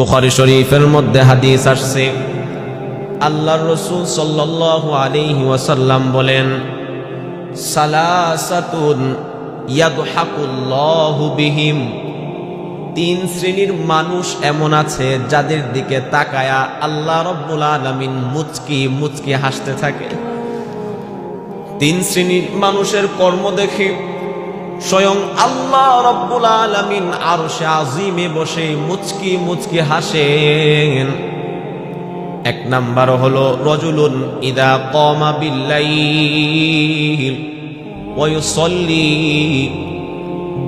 বুখারি শরীফের মধ্যে হাদিস আসছে। আল্লাহর রসুল সাল্লাল্লাহু আলাইহি ওয়াসাল্লাম বলেন, সালাসাতুন ইয়াদহাকুল্লাহু বিহিম। তিন শ্রেণির মানুষ এমন আছে যাদের দিকে তাকায়া আল্লাহ রব্বুল আলামিন মুচকি মুচকি হাসতে থাকে। তিন শ্রেণির মানুষের কর্ম দেখে স্বয়ং আল্লাহ রব্বুল আলামিন আর সে আজিমে বসে মুচকি মুচকি হাসেন। এক নাম্বার হলো, রজুলুন ইদা কমা ওয়ুসল্লি।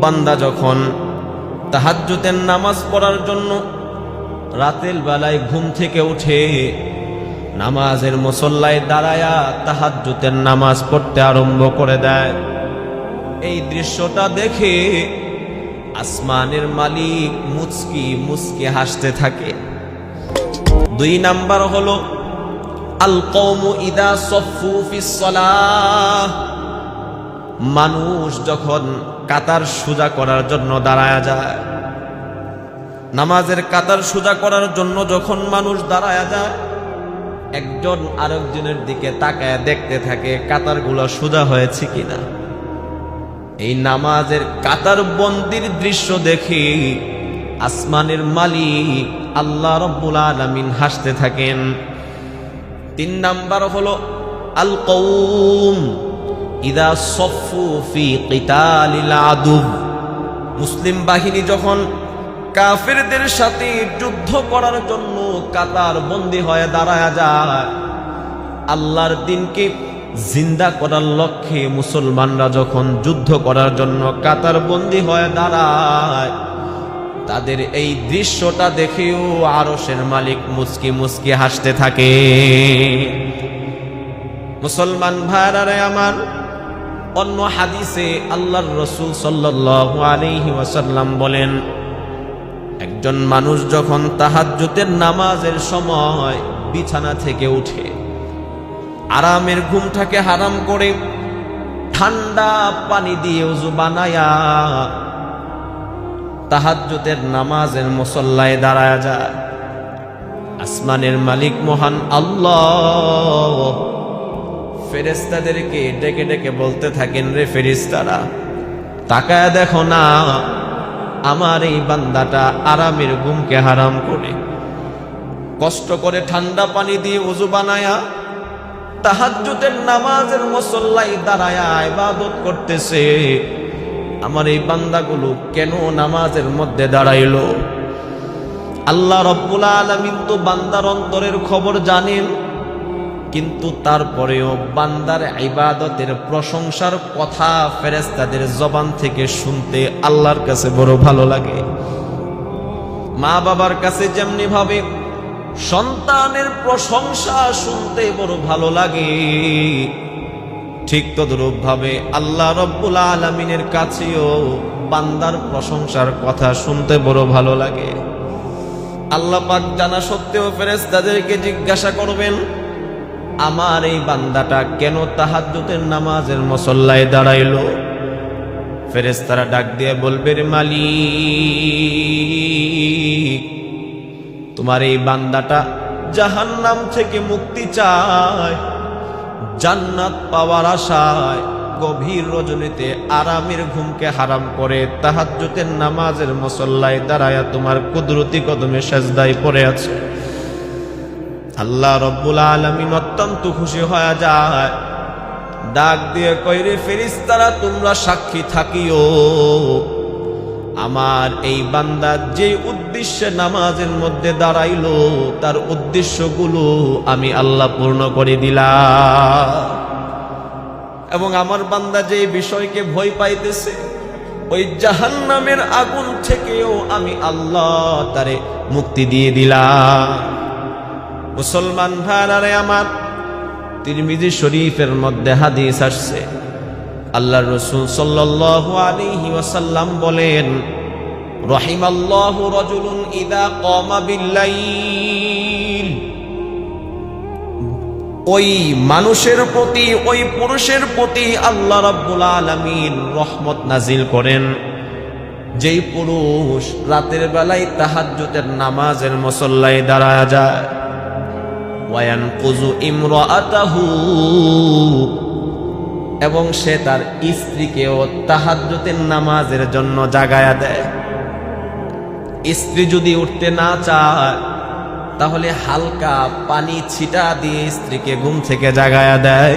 বান্দা যখন তাহাজ্জুতের নামাজ পড়ার জন্য রাতের বেলায় ঘুম থেকে উঠে নামাজের মুসল্লায় দাঁড়ায়া তাহাজ্জুতের নামাজ পড়তে আরম্ভ করে দেয় এই দৃশ্যটা দেখে আসমানের মালিক মুচকি মুচকি হাসতে থাকে। দুই নাম্বার হলো, আল কৌমু ইদা সফু মানুষ যখন কাতার সোজা করার জন্য দাঁড়ায় যায়, নামাজের কাতার সোজা করার জন্য যখন মানুষ দাঁড়ায়া যায়, একজন আরেকজনের দিকে তাকায় দেখতে থাকে কাতারগুলো সোজা হয়েছে কিনা। এই নামাজের কাতার বন্দির দৃশ্য দেখে আসমানের মালিক আল্লাহ রব্বুল আলামিন হাসতে থাকেন। তিন নাম্বার হলো আল কৌম ইদা সফু ফি মুসলিম বাহিনী যখন কাফেরদের সাথে যুদ্ধ করার জন্য কাতার বন্দি হয়ে দাঁড়ায় যায়, আল্লাহর দিনকে জিন্দা করার লক্ষ্যে মুসলমানরা যখন যুদ্ধ করার জন্য কাতার বন্দি হয়ে দাঁড়ায়, তাদের এই দৃশ্যটা দেখেও আরসের মালিক মুসকি মুসকি হাসতে থাকে। মুসলমান ভাইরারে আমার, অন্য হাদিসে আল্লাহর রসুল আলাইহি ওয়াসাল্লাম বলেন, একজন মানুষ যখন তাহাজ্জুতের নামাজের সময় বিছানা থেকে উঠে আরামের ঘুমটাকে হারাম করে ঠান্ডা পানি দিয়ে উজু বানায়া তাহাজ্জুতের নামাজের মুসল্লায় দাঁড়ায় যায়। আসমানের মালিক মহান আল্লাহ। ফেরেস্তাদেরকে ডেকে ডেকে বলতে থাকেন, রে ফেরিস্তারা তাকায় দেখো না, আমার এই বান্দাটা আরামের ঘুমকে হারাম করে কষ্ট করে ঠান্ডা পানি দিয়ে উজু বানায়া তাহাজ্জুদের নামাজের মুসল্লাই দাঁড়ায়া ইবাদত করতেছে। আমার এই বান্দাগুলো কেন নামাজের মধ্যে দাঁড়াইলো? আল্লাহ রব্বুল আলমিন তো বান্দার অন্তরের খবর জানেন, কিন্তু তারপরেও বান্দার ইবাদতের প্রশংসার কথা ফেরেস্তাদের জবান থেকে শুনতে আল্লাহর কাছে বড় ভালো লাগে। মা বাবার কাছে যেমনি ভাবে সন্তানের প্রশংসা শুনতে বড় ভালো লাগে। ঠিক তদরূপ ভাবে আল্লাহ রব্বুল আলমিনের কাছেও বান্দার প্রশংসার কথা শুনতে বড় ভালো লাগে। আল্লাহ পাক জানা সত্ত্বেও ফেরেস্তাদেরকে জিজ্ঞাসা করবেন, আমার এই বান্দাটা কেন তাহাজ্জুদের নামাজের মসল্লায় দাঁড়াইলো? ফেরেস্তারা ডাক দিয়ে বলবে রে মালিক তোমার এই বান্দাটা জাহান্নাম থেকে মুক্তি চায়, জান্নাত পাওয়ার আশায় গভীর রজনীতে আরামের ঘুমকে হারাম করে তাহাজ্জুতের নামাজের মসল্লায় দাঁড়ায়া তোমার কুদরতি কদমে সেজদায় পড়ে আছে। আল্লাহ রব্বুল আলমিন অত্যন্ত খুশি হয়ে যায়। ডাক দিয়ে কইরে ফেরিস্তারা তোমরা সাক্ষী থাকিও। আমার এই বান্দা যে উদ্দেশ্যে নামাজের মধ্যে দাঁড়াইল, তার উদ্দেশ্যগুলো আমি আল্লাহ পূর্ণ করে দিলাম। এবং আমার বান্দা যে বিষয়কে ভয় পাইতেছে, ওই জাহান্নামের আগুন থেকেও আমি আল্লাহ তারে মুক্তি দিয়ে দিলাম। মুসলমান ভাইরারে আমার তিরমিজি শরীফের মধ্যে হাদিস আসছে আল্লাহ রসুল সাল্লাল্লাহু আলাইহি ওয়াসাল্লাম বলেন, রহিমাল্লাহু রাজুলুন ইদা কামা বিল্লাইল। ওই মানুষের প্রতি, ওই পুরুষের প্রতি আল্লাহ রাব্বুল আলামিন রহমত নাজিল করেন। যেই পুরুষ রাতের বেলায় তাহাজ্জুদের নামাজের মুসল্লায় দাঁড়ায় যায়। ওয়ান কুজু ইমরাতাহু এবং সে তার স্ত্রীকেও তাহাজ্জুদের নামাজের জন্য জাগায়া দেয়। স্ত্রী যদি উঠতে না চায়, তাহলে হালকা পানি ছিটা দিয়ে স্ত্রীকে ঘুম থেকে জাগায়া দেয়।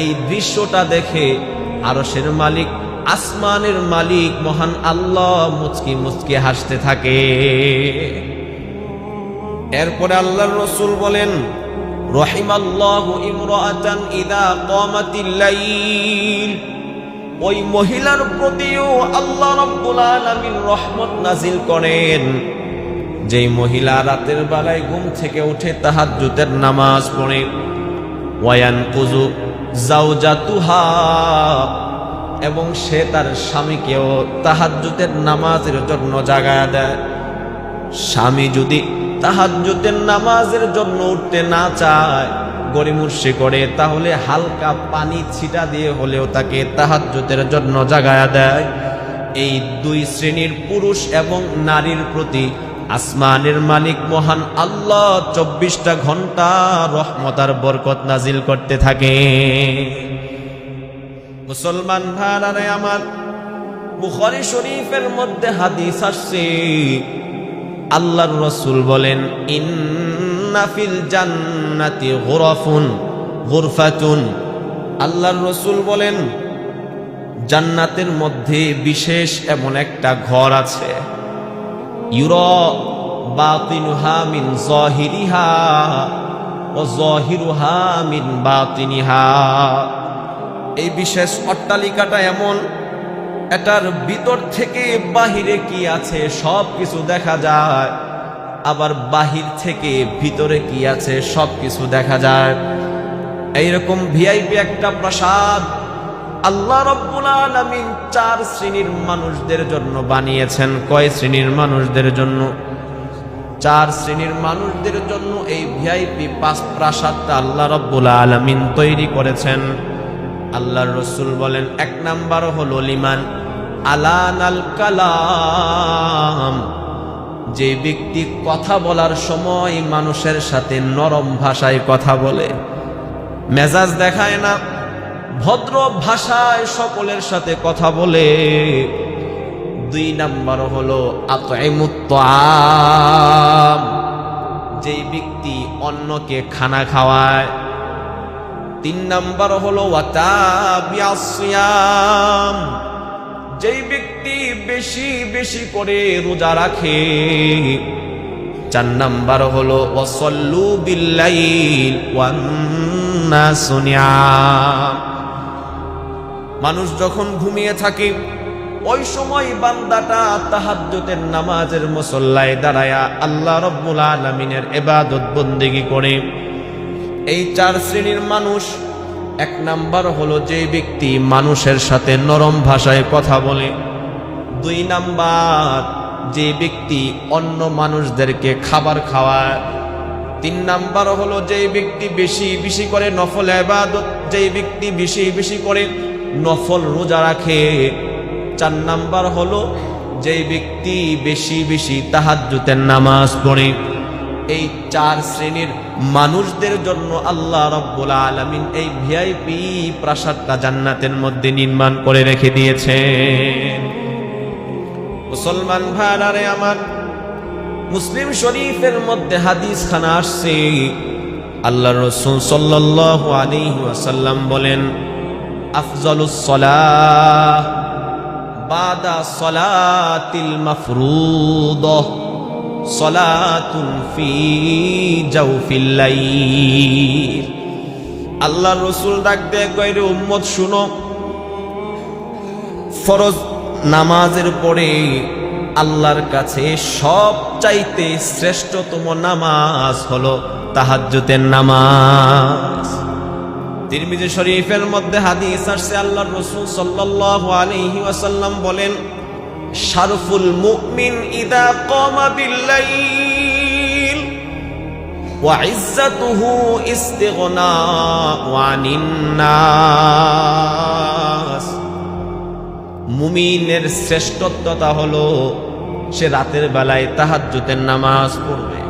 এই দৃশ্যটা দেখে আরশের মালিক, আসমানের মালিক, মহান আল্লাহ মুচকি মুচকি হাসতে থাকে। এরপরে আল্লাহর রসুল বলেন রহিমাল্লাহু ইমরাতান ইদা কামাতিল লাইল। ওই মহিলার প্রতিও আল্লাহ রাব্বুল আলামিন রহমত নাজিল করেন। যেই মহিলা রাতের বেলায় ঘুম থেকে উঠে তাহাজ্জুদের নামাজ পড়ে। ওয়ায়ান কুজু জাউজাতুহা এবং সে তার স্বামীকেও তাহাজ্জুদের নামাজের জন্য জাগায় দেয়। স্বামী যদি তাহাজ্জুদের নামাজের জন্য উঠতে না চায়। গরিমুর্শি করে, তাহলে হালকা পানি ছিটা দিয়ে হলেও তাকে তাহাজ্জুদের জন্য জাগায়া দেয়। এই দুই শ্রেণির পুরুষ এবং নারীর প্রতি আসমানের মালিক মহান আল্লাহ চব্বিশটা ঘণ্টা রহমতার বরকত নাজিল করতে থাকে। মুসলমান ভাড়ারে আমার বুখারী শরীফের মধ্যে হাদিস আসছে আল্লাহর রসুল বলেন ইন্নাফিল জান্নাতি গুরাফুন, গুরফাতুন। আল্লাহর রসুল বলেন, জান্নাতের মধ্যে বিশেষ এমন একটা ঘর আছে। ইউর বাতিনুহা মিন জহিরিহা ও জহিরুহা বাতিনিহা। এই বিশেষ অট্টালিকাটা এমন এটার ভিতর থেকে বাহিরে কি আছে সব কিছু দেখা যায়। আবার বাহির থেকে ভিতরে কি আছে সব কিছু দেখা যায়। এইরকম ভিআইপি একটা প্রাসাদ আল্লাহ রব্বুল আলামিন চার শ্রেণির মানুষদের জন্য বানিয়েছেন। কয় শ্রেণির মানুষদের জন্য? চার শ্রেণির মানুষদের জন্য এই ভিআইপি পাঁচ প্রাসাদটা আল্লাহ রব্বুল আলামিন তৈরি করেছেন। আল্লাহর রসুল বলেন, এক নাম্বার হলো লিমান। আলানাল কালাম। যে ব্যক্তি কথা বলার সময় মানুষের সাথে নরম ভাষায় কথা বলে, মেজাজ দেখায় না, ভদ্র ভাষায় সকলের সাথে কথা বলে। দুই নাম্বার হলো আতএমুত্তাম যেই ব্যক্তি অন্যকে খানা খাওয়ায় তিন নাম্বার হলো ওয়াতাবিয়াসিয়াম। যেই ব্যক্তি বেশি বেশি করে রোজা রাখে, চার নাম্বার হলো ওয়াসল্লু বিল্লাইল মানুষ যখন ঘুমিয়ে থাকে, ওই সময় বান্দাটা তাহাজ্জুদের নামাজের মুসল্লায় দাঁড়ায়া আল্লাহ রব্বুল আলামিনের ইবাদত বন্দেগী করে এই চার শ্রেণির মানুষ, এক নাম্বার হলো যে ব্যক্তি মানুষের সাথে নরম ভাষায় কথা বলে। দুই নাম্বার, যে ব্যক্তি অন্য মানুষদেরকে খাবার খাওয়ায়। তিন নাম্বার হলো যে ব্যক্তি বেশি বেশি করে নফল আবাদত যে ব্যক্তি বেশি বেশি করে নফল রোজা রাখে। চার নাম্বার হলো যে ব্যক্তি বেশি বেশি তাহাজ্জুতের নামাজ পড়ে। এই চার শ্রেণির মানুষদের জন্য আল্লাহ রব্বুল আলমিন এই ভিআইপি প্রাসাদটা জান্নাতের মধ্যে নির্মাণ করে রেখে দিয়েছেন। মুসলমান ভাড়ারে আমার, মুসলিম শরীফের মধ্যে হাদিস খানা আসছে। আল্লাহ রসুল সাল্লাহ আলাইহি ওয়াসাল্লাম বলেন, আফজলুস সলাহ বাদা সলাতিল মাফরুদহ। আল্লাহ রসুল ডাক দেয় কইরে উম্মত, শুনো। ফরজ নামাজের পরে আল্লাহর কাছে সব চাইতে শ্রেষ্ঠতম নামাজ হলো তাহাজ্জুতের নামাজ। তিরমিজি শরীফের মধ্যে হাদিস আসছে, আল্লাহর রাসূল সাল্লাল্লাহু আলাইহি ওয়াসাল্লাম বলেন শারফুল মুমিন ইদা কমা বিল্লাইল ওয়া ইজ্জাতুহু ইস্তিগনা আনিন মুমিনের শ্রেষ্ঠত্বতা হলো সে রাতের বেলায় তাহাজ্জুদের নামাজ পড়বে।